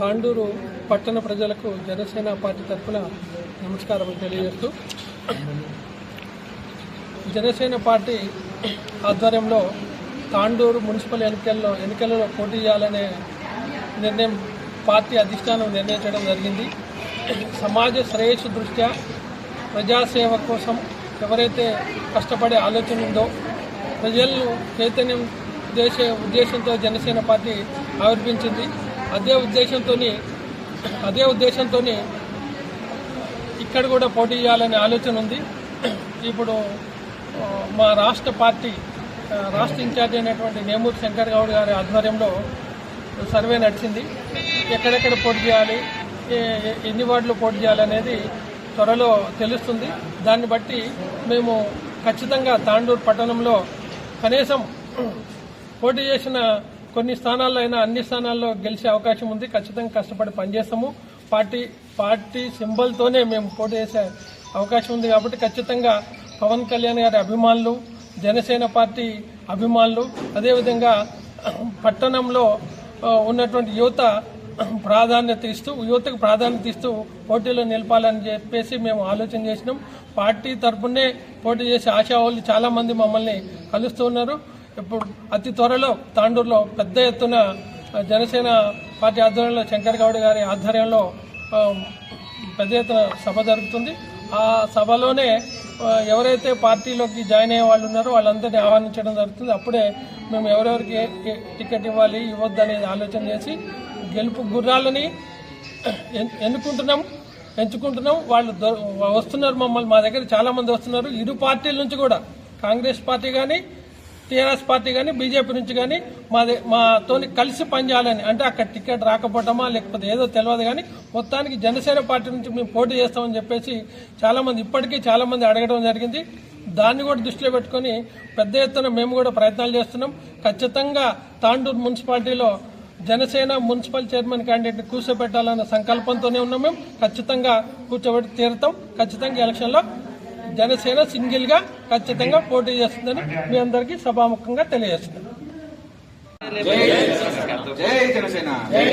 తాండూరు పట్టణ ప్రజలకు జనసేన పార్టీ తరఫున నమస్కారం తెలియజేస్తూ జనసేన పార్టీ ఆధ్వర్యంలో తాండూరు మున్సిపల్ ఎన్నికల్లో ఎన్నికలలో పోటీ చేయాలనే నిర్ణయం పార్టీ అధిష్టానం నిర్ణయించడం జరిగింది. సమాజ శ్రేయస్సు దృష్ట్యా ప్రజాసేవ కోసం ఎవరైతే కష్టపడే ఆలోచన ఉందో ప్రజలను చైతన్యం చేసే ఉద్దేశంతో జనసేన పార్టీ ఆవిర్భించింది అదే ఉద్దేశంతో అదే ఉద్దేశంతో ఇక్కడ కూడా పోటీ చేయాలనే ఆలోచన ఉంది. ఇప్పుడు మా రాష్ట్ర పార్టీ రాష్ట్ర ఇన్ఛార్జ్ అయినటువంటి నేమూరు శంకర్ గౌడ్ గారి ఆధ్వర్యంలో సర్వే నడిచింది. ఎక్కడెక్కడ పోటీ చేయాలి ఏ- ఎన్ని వార్డులు పోటీ చేయాలనేది త్వరలో తెలుస్తుంది. దాన్ని బట్టి మేము ఖచ్చితంగా తాండూరు పట్టణంలో కనీసం పోటీ చేసిన కొన్ని స్థానాల్లో అయినా అన్ని స్థానాల్లో గెలిచే అవకాశం ఉంది. ఖచ్చితంగా కష్టపడి పనిచేస్తాము. పార్టీ పార్టీ సింబల్తోనే మేము పోటీ చేసే అవకాశం ఉంది కాబట్టి ఖచ్చితంగా పవన్ కళ్యాణ్ గారి అభిమానులు జనసేన పార్టీ అభిమానులు అదేవిధంగా పట్టణంలో ఉన్నటువంటి యువత ప్రాధాన్యత ఇస్తూ యువతకు ప్రాధాన్యత ఇస్తూ పోటీలో నిలపాలని చెప్పేసి మేము ఆలోచన చేసినాం. పార్టీ తరఫునే పోటీ చేసే ఆశావాళ్ళు చాలామంది మమ్మల్ని కలుస్తూ ఉన్నారు. ఇప్పుడు అతి త్వరలో తాండూరులో పెద్ద ఎత్తున జనసేన పార్టీ ఆధ్వర్యంలో శంకర్ గౌడ్ గారి ఆధ్వర్యంలో పెద్ద ఎత్తున సభ జరుగుతుంది. ఆ సభలోనే ఎవరైతే పార్టీలోకి జాయిన్ అయ్యే వాళ్ళు ఉన్నారో వాళ్ళందరినీ ఆహ్వానించడం జరుగుతుంది. అప్పుడే మేము ఎవరెవరికి టికెట్ ఇవ్వాలి ఇవ్వద్దు అనేది ఆలోచన చేసి గెలుపు గుర్రాలని ఎన్- ఎన్నుకుంటున్నాం ఎంచుకుంటున్నాం వాళ్ళు వస్తున్నారు మమ్మల్ని మా దగ్గర చాలామంది వస్తున్నారు. ఇరు పార్టీల నుంచి కూడా కాంగ్రెస్ పార్టీ కానీ టీఆర్ఎస్ పార్టీ కానీ బీజేపీ నుంచి కానీ మాది మాతోని కలిసి పనిచేయాలని. అంటే అక్కడ టికెట్ రాకపోవటమా లేకపోతే ఏదో తెలియదు కానీ మొత్తానికి జనసేన పార్టీ నుంచి మేము పోటీ చేస్తామని చెప్పేసి చాలా మంది ఇప్పటికీ చాలా మంది అడగడం జరిగింది. దాన్ని కూడా దృష్టిలో పెట్టుకొని పెద్ద ఎత్తున మేము కూడా ప్రయత్నాలు చేస్తున్నాం. ఖచ్చితంగా తాండూరు మున్సిపాలిటీలో జనసేన మున్సిపల్ చైర్మన్ క్యాండిడేట్ని కూర్చోబెట్టాలన్న సంకల్పంతోనే ఉన్నాం మేము. ఖచ్చితంగా కూర్చోబెట్టి తీరుతాం. ఖచ్చితంగా ఎలక్షన్లో జనసేన సింగిల్గా ఖచ్చితంగా పోటీ చేస్తుందని మీ అందరికీ సభాముఖంగా తెలియజేస్తున్నాం. జై జనసేన. జై